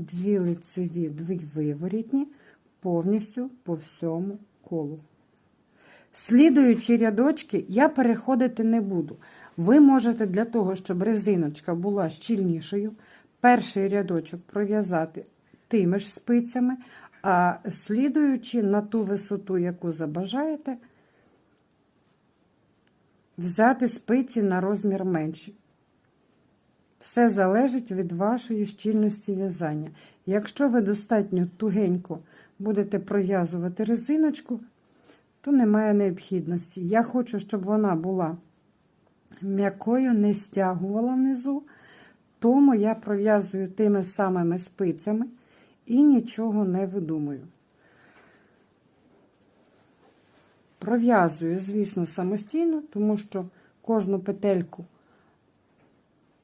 дві лицеві, дві виворітні, повністю по всьому колу. Слідуючі рядочки я переходити не буду. Ви можете для того, щоб резиночка була щільнішою, перший рядочок пров'язати тими ж спицями, а слідуючи на ту висоту, яку забажаєте, взяти спиці на розмір менший. Все залежить від вашої щільності в'язання. Якщо ви достатньо тугенько будете пров'язувати резиночку, то немає необхідності. Я хочу, щоб вона була м'якою, не стягувала внизу, тому я пров'язую тими самими спицями і нічого не видумую. Пров'язую, звісно, самостійно, тому що кожну петельку